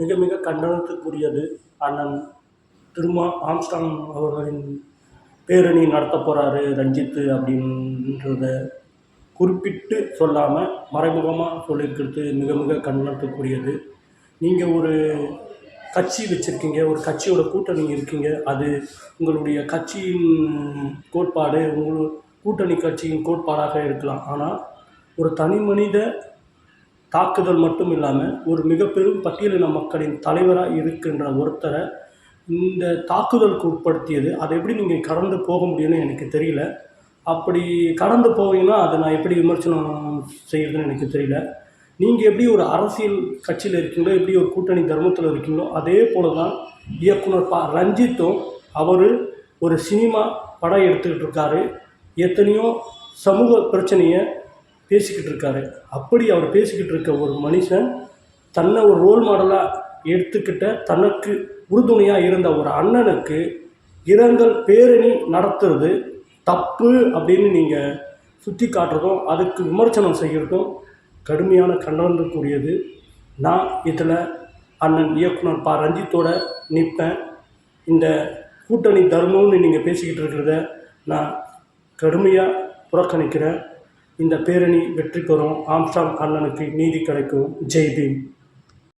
மிக மிக கண்டனத்துக்குரியது அண்ணன் திருமா ஆம்ஸ்டாங் அவர்களின் பேரணி நடத்த போகிறாரு ரஞ்சித்து அப்படின்றத குறிப்பிட்டு சொல்லாமல் மறைமுகமாக சொல்லியிருக்கிறது. மிக மிக கண்டனத்துக்குரியது. நீங்கள் ஒரு கட்சி வச்சுருக்கீங்க ஒரு கட்சியோட கூட்டணி இருக்கீங்க. அது உங்களுடைய கட்சியின் கோட்பாடு உங்கள் கூட்டணி கட்சியின் கோட்பாடாக இருக்கலாம். ஆனால் ஒரு தனி மனித தாக்குதல் மட்டும் இல்லாமல் ஒரு மிக பெரும் பட்டியலின மக்களின் தலைவராக இருக்கின்ற ஒருத்தரை இந்த தாக்குதலுக்கு உட்படுத்தியது. அதை எப்படி நீங்கள் கடந்து போக முடியும்னு எனக்கு தெரியல. அப்படி கடந்து போவீங்கன்னா அதை நான் எப்படி விமர்சனம் செய்கிறதுன்னு எனக்கு தெரியல. நீங்கள் எப்படி ஒரு அரசியல் கட்சியில் இருக்கீங்களோ எப்படி ஒரு கூட்டணி தர்மத்தில் இருக்கீங்களோ அதே போல தான் இயக்குனர் ப ரஞ்சித்தும் அவர் ஒரு சினிமா படம் எடுத்துக்கிட்டு இருக்காரு. எத்தனையோ சமூக பிரச்சனையை பேசிக்கிட்டு இருக்காரு. அப்படி அவர் பேசிக்கிட்டு இருக்க ஒரு மனுஷன் தன்னை ஒரு ரோல் மாடலாக எடுத்துக்கிட்ட தனக்கு உறுதுணையாக இருந்த ஒரு அண்ணனுக்கு இரங்கல் பேரணி நடத்துறது தப்பு அப்படின்னு நீங்கள் சுற்றி காட்டுறதும் அதுக்கு விமர்சனம் செய்கிறதும் கடுமையான கண்டனத்துக்குரியது. நான் இதில் அண்ணன் இயக்குனர் ப. ரஞ்சித்தோட நிற்பேன் இந்த கூட்டணி தர்மம்னு நீங்கள் பேசிக்கிட்டு இருக்கிறத நான் கடுமையாக புறக்கணிக்கிறேன். இந்த பேரணி வெற்றி பெறும் ஆம்ஸ்டாங் அண்ணனுக்கு நீதி கிடைக்கும். ஜெய்பீம்